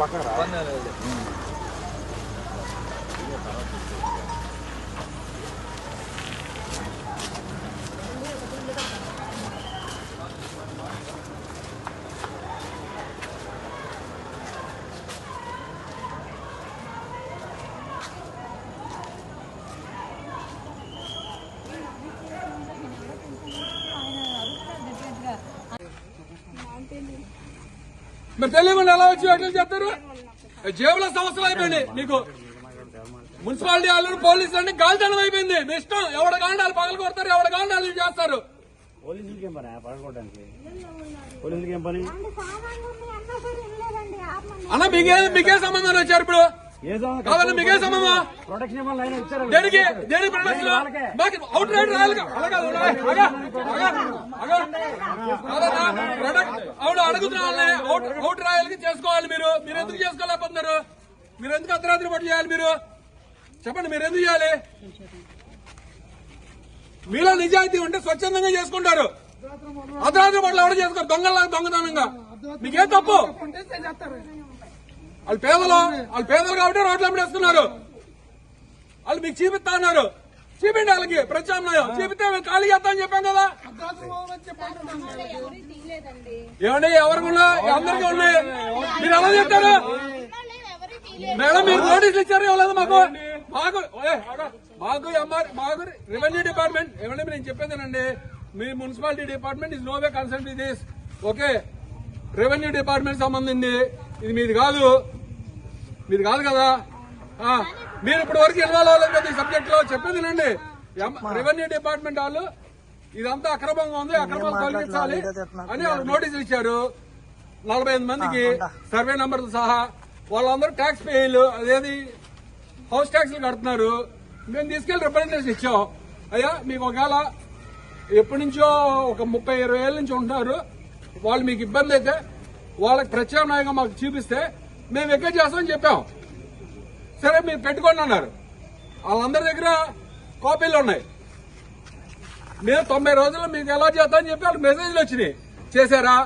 పక్కన మరి తెలియకుండా ఎలా వచ్చి ఎట్లా చేస్తారు? జేబులో సంవత్సరం అయిపోయింది. నీకు మున్సిపాలిటీ వాళ్ళు పోలీసులు అన్ని గాలితనం అయిపోయింది. మీ ఇష్టం. ఎవడ కాండాలు పగలు కొడతారు ఎవడ కాండాలు చేస్తారు? పోలీసులకి ఏం పని? పడుకోవడానికి పోలీసులకి ఏం పని? అన్న మీకే మీకే సంబంధం వచ్చారు ఇప్పుడు? ఏదో కావాలంటే మీకే ఇచ్చారు? దేనికి? దేనికి ప్రొడక్షన్? మాకు అవుట్ రైట్ రాయాలి ప్రొడక్ట్ అవును అడుగుతున్నా అవుట్ రాయాలకి చేసుకోవాలి మీరు. మీరు ఎందుకు చేసుకోలేకపోతున్నారు మీరు ఎందుకు అర్ధరాత్రి పట్ల చేయాలి మీరు? చెప్పండి మీరు ఎందుకు చేయాలి? మీలో నిజాయితీ ఉంటే స్వచ్ఛందంగా చేసుకుంటారు. అర్ధరాత్రి పట్ల ఎవరు చేసుకోరు దొంగలాగా దొంగతనంగా. మీకేం తప్పు? వాళ్ళు పేదలు వాళ్ళు పేదలు కాబట్టి రోడ్లు అమ్మడేస్తున్నారు. వాళ్ళు మీకు చూపిస్తా అన్నారు చూపిండి వాళ్ళకి ప్రత్యామ్నాయం. చూపితే మేము ఖాళీ చేస్తా అని చెప్పాం కదా. ఏమండి ఎవరికి ఉన్నాయి అందరికీ ఉన్నాయి. మీరు ఎలా చెప్తారు మేడం మీరు నోటీసులు ఇచ్చారు ఇవ్వలేదు మాకు. మాకు మాకు ఎంఆర్ మాకు రెవెన్యూ డిపార్ట్మెంట్ ఏమంటే నేను చెప్పేదేనండి మీ municipality department is no way consult this okay revenue department సంబంధించి ఇది మీది కాదు. మీది కాదు కదా? మీరు ఇప్పటి వరకు ఇన్వాల్వ్ అవ్వలేదు కదా ఈ సబ్జెక్ట్లో చెప్పేదేనండి రెవెన్యూ డిపార్ట్మెంట్ వాళ్ళు ఇదంతా అక్రమంగా ఉంది అక్రమం తొలగించాలి అని వాళ్ళు నోటీసులు ఇచ్చారు. నలభై ఐదు మందికి సర్వే నంబర్ సహా వాళ్ళందరూ ట్యాక్స్ పేయలు అదేది హౌస్ ట్యాక్స్లు కడుతున్నారు. మేము తీసుకెళ్ళి రిప్రజెంటేషన్ ఇచ్చాం. అయ్యా మీకు ఒకవేళ ఎప్పటి నుంచో ఒక ముప్పై ఇరవై ఏళ్ళ నుంచి ఉంటున్నారు. వాళ్ళు మీకు ఇబ్బంది అయితే వాళ్ళకి ప్రత్యామ్నాయంగా మాకు చూపిస్తే మేము ఎక్కడ చేస్తామని చెప్పాం. సరే మీరు పెట్టుకోండి అన్నారు. వాళ్ళందరి దగ్గర కాపీలు ఉన్నాయి. మేము తొంభై రోజుల్లో మీకు ఎలా చేస్తామని చెప్పి వాళ్ళకి మెసేజ్లు వచ్చినాయి. చేశారా?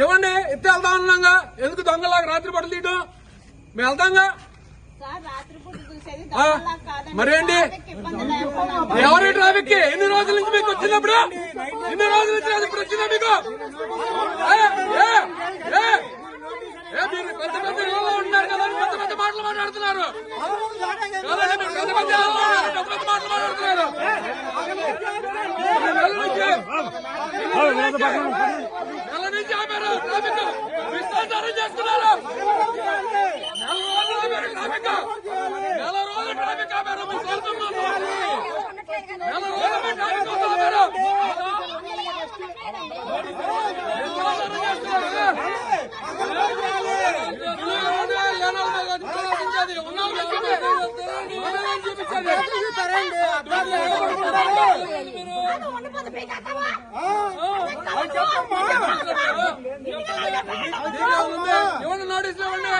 ఇవ్వండి ఎత్తి వెళ్దాం అన్నాగా. ఎందుకు దొంగలాగా రాత్రి పడలు తీయడం మేము వెళ్తాంగా. మరేంటి? ఎవరి ట్రాఫిక్కి ఎన్ని రోజుల నుంచి మీకు వచ్చినప్పుడు ఎన్ని రోజుల నుంచి ఇప్పుడు వచ్చిందా మీకు ఏ, ఏ, ఏ, ఏ, మీరు పెద్ద పెద్ద ఉంటున్నారు కదా పెద్ద పెద్ద మాటలు మాట్లాడుతున్నారు పెద్ద పెద్ద ఉన్నారు, మాటలు మాట్లాడుతున్నారు నెల నుంచి నెల నుంచి ఆపారు ట్రాఫిక్ విస్తారం చేస్తున్నారు నెల రోజులు ఆపారు ట్రాఫిక్ నెల రోజులు ట్రాఫిక్ ఆపారు మీ సొంతంలో నెల రోజులు మీ ట్రాఫిక్ కోసం ఆపారు విస్తారం చేస్తున్నారు. చూపించండి. ఉన్నాళ్ళు ఉన్నాళ్ళని చూపించండి. ఎవరు నోటీసులు ఇవ్వండి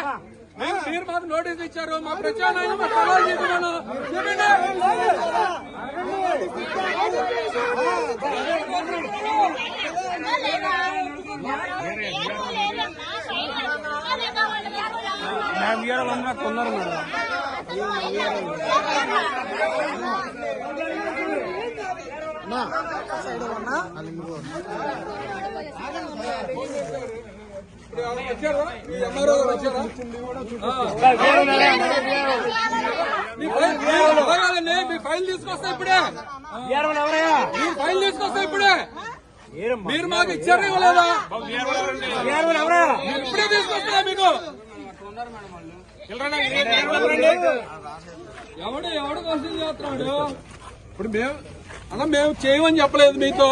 మేము మీరు మాకు నోటీసులు ఇచ్చారు మా ప్రచారం మా సవాల్ చేస్తున్నాను చెప్పండి కొన్నారు మేడం ఇప్పుడు మీ ఫైల్ తీసుకొస్తా ఇప్పుడే. ఎవరయ్యా? మీ తీసుకొస్తా ఇప్పుడే. మీరు మాకు ఇచ్చారా ఇవ్వలేదా? ఇప్పుడే తీసుకొస్తా మీకు. ఎవడు ఎవడు క్వశ్చన్ చేస్తున్నాడు? ఇప్పుడు మేము అలా మేము చేయమని చెప్పలేదు మీతో.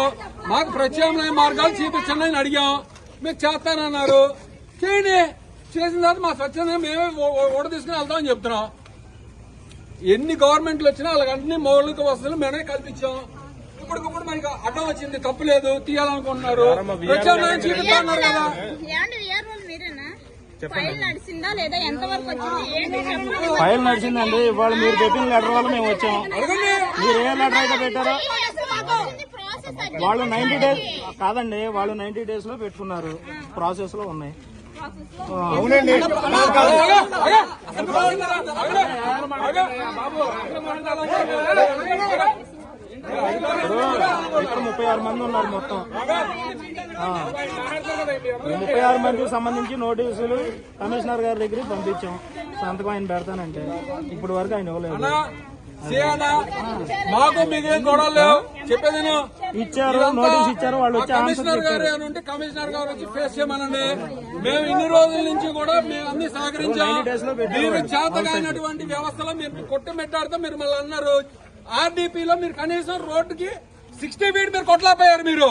మాకు ప్రత్యామ్నాయ మార్గాలు చూపించండి అని అడిగాం. మీరు చేస్తానన్నారు. చేయండి. చేసిన తర్వాత మా స్వచ్ఛందంగా మేమే ఓడ తీసుకుని వెళ్తామని చెప్తున్నాం. ఎన్ని గవర్నమెంట్లు వచ్చినా వాళ్ళకి అన్ని మౌలిక వసతులు మేమే కల్పించాం. ఇప్పటికిప్పుడు మనకి అడ్డం వచ్చింది తప్పు లేదు తీయాలనుకుంటున్నారు ప్రత్యామ్నాయం చూపిస్తున్నారు కదా ఫైల్ నడిచిందా లేదా ఎంత వరకు వచ్చింది ఏంటి చెప్పండి ఫైల్ నడిచిందండి ఇవాళ మీరు పెట్టిన లెటర్ వల్ల మేము వచ్చాం మీరు ఏ లెటర్ అయితే పెట్టారో వాళ్ళు నైన్టీ డేస్ కాదండి వాళ్ళు నైన్టీ డేస్లో పెట్టుకున్నారు ప్రాసెస్లో ఉన్నాయి అవునండి ముప్పై ఆరు మంది ఉన్నారు మొత్తం. ముప్పై ఆరు మందికి సంబంధించి నోటీసులు కమిషనర్ గారి దగ్గరికి పంపించాం. సంతకం ఆయన పెడతానంటే. ఇప్పుడు వరకు ఆయన ఇవ్వలేదు. మాకు మీకేం గొడవలు చెప్పేది. ఇచ్చారు నోటీస్ ఇచ్చారు వాళ్ళు వచ్చి కమిషనర్ గారు ఉంటే కమిషనర్ గారు వచ్చి ఫేస్ చేయమనండి. మేము ఇన్ని రోజుల నుంచి కూడా మేము అన్ని సహకరించాం. 90 days లో పెట్టారు మీరు వాళ్ళు. చేతగానటువంటి వ్యవస్థలో మీరు కొట్టు మీరు మళ్ళీ అన్నారు. ఆర్డీపీలో మీరు కనీసం రోడ్డుకి సిక్స్టీ ఫీట్ మీరు కొట్లాపోయారు మీరు.